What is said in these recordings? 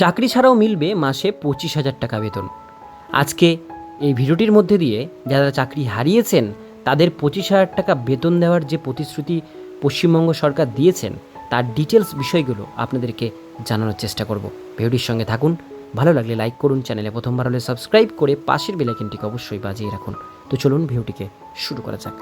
চাকরি ছাড়াও মিলবে মাসে পঁচিশ হাজার টাকা বেতন। আজকে এই ভিডিওটির মধ্যে দিয়ে যারা চাকরি হারিয়েছেন, তাদের পঁচিশ হাজার টাকা বেতন দেওয়ার যে প্রতিশ্রুতি পশ্চিমবঙ্গ সরকার দিয়েছেন, তার ডিটেলস বিষয়গুলো আপনাদেরকে জানানোর চেষ্টা করব। ভিডিওটির সঙ্গে থাকুন, ভালো লাগলে লাইক করুন, চ্যানেলে প্রথমবার হলে সাবস্ক্রাইব করে পাশের বেলাইকনটিকে অবশ্যই বাজিয়ে রাখুন। তো চলুন ভিডিওটিকে শুরু করা যাক।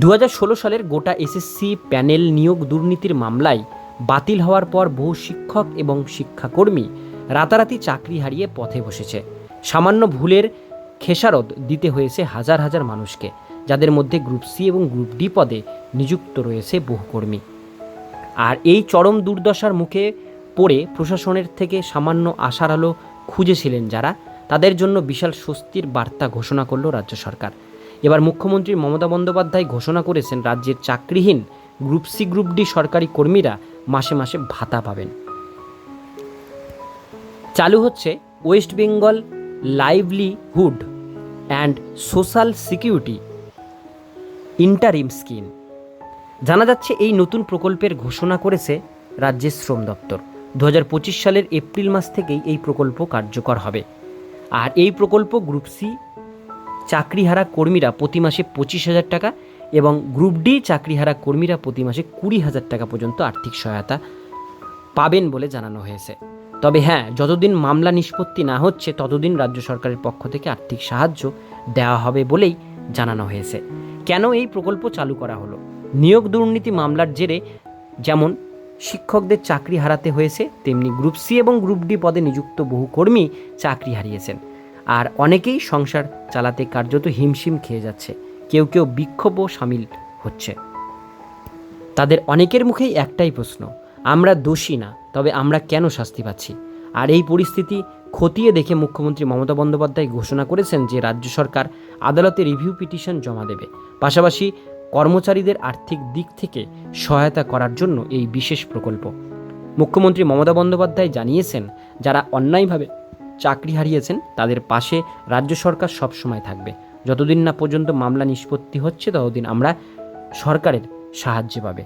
দু হাজার ষোলো সালের গোটা এসএসসি প্যানেল নিয়োগ দুর্নীতির মামলায় বাতিল হওয়ার পর বহু শিক্ষক এবং শিক্ষাকর্মী রাতারাতি চাকরি হারিয়ে পথে বসেছে। সামান্য ভুলের খেসারত দিতে হয়েছে হাজার হাজার মানুষকে, যাদের মধ্যে গ্রুপ সি এবং গ্রুপ ডি পদে নিযুক্ত রয়েছে বহু কর্মী। আর এই চরম দুর্দশার মুখে পড়ে প্রশাসনের থেকে সামান্য আশার আলো খুঁজেছিলেন যারা। তাদের জন্য বিশাল স্বস্তির বার্তা ঘোষণা করল রাজ্য সরকার। এবার মুখ্যমন্ত্রী মমতা বন্দ্যোপাধ্যায় ঘোষণা করেছেন, রাজ্যের চাকরিহীন গ্রুপ সি, গ্রুপ ডি সরকারি কর্মীরা মাসে মাসে ভাতা পাবেন। চালু হচ্ছে West Bengal livelihood and social security interim scheme. জানা যাচ্ছে এই নতুন প্রকল্পের ঘোষণা করেছে রাজ্যের শ্রম দপ্তর। দু হাজার পঁচিশ সালের এপ্রিল মাস থেকেই এই প্রকল্প কার্যকর হবে। আর এই প্রকল্প গ্রুপ সি চাকরিহারা কর্মীরা প্রতি মাসে পঁচিশ হাজার টাকা এবং গ্রুপ ডি চাকরিহারা কর্মীরা প্রতি মাসে কুড়ি হাজার টাকা পর্যন্ত আর্থিক সহায়তা পাবেন বলে জানানো হয়েছে। তবে হ্যাঁ যতদিন মামলা নিষ্পত্তি না হচ্ছে, ততদিন রাজ্য সরকারের পক্ষ থেকে আর্থিক সাহায্য দেওয়া হবে বলেই জানানো হয়েছে। কেন এই প্রকল্প চালু করা হলো? নিয়োগ দুর্নীতি মামলার জেরে যেমন শিক্ষকদের চাকরি হারাতে হয়েছে, তেমনি গ্রুপ সি এবং গ্রুপ ডি পদে নিযুক্ত বহু কর্মী চাকরি হারিয়েছেন। আর অনেকেই সংসার চালাতে কার্যত হিমশিম খেয়ে যাচ্ছে। কেউ কেউ বিক্ষোভও সামিল হচ্ছে। তাদের অনেকের মুখেই একটাই প্রশ্ন, আমরা দোষী না, তবে আমরা কেন শাস্তি পাচ্ছি? আর এই পরিস্থিতি খতিয়ে দেখে মুখ্যমন্ত্রী মমতা বন্দ্যোপাধ্যায় ঘোষণা করেছেন যে রাজ্য সরকার আদালতে রিভিউ পিটিশন জমা দেবে। পাশাপাশি কর্মচারীদের আর্থিক দিক থেকে সহায়তা করার জন্য এই বিশেষ প্রকল্প। মুখ্যমন্ত্রী মমতা বন্দ্যোপাধ্যায় জানিয়েছেন, যারা অন্যায়ভাবে চাকরি হারিয়েছেন, তাদের পাশে রাজ্য সরকার সবসময় থাকবে। যতদিন না পর্যন্ত মামলা নিষ্পত্তি হচ্ছে ততদিন আমরা সরকারের সাহায্য পাবে।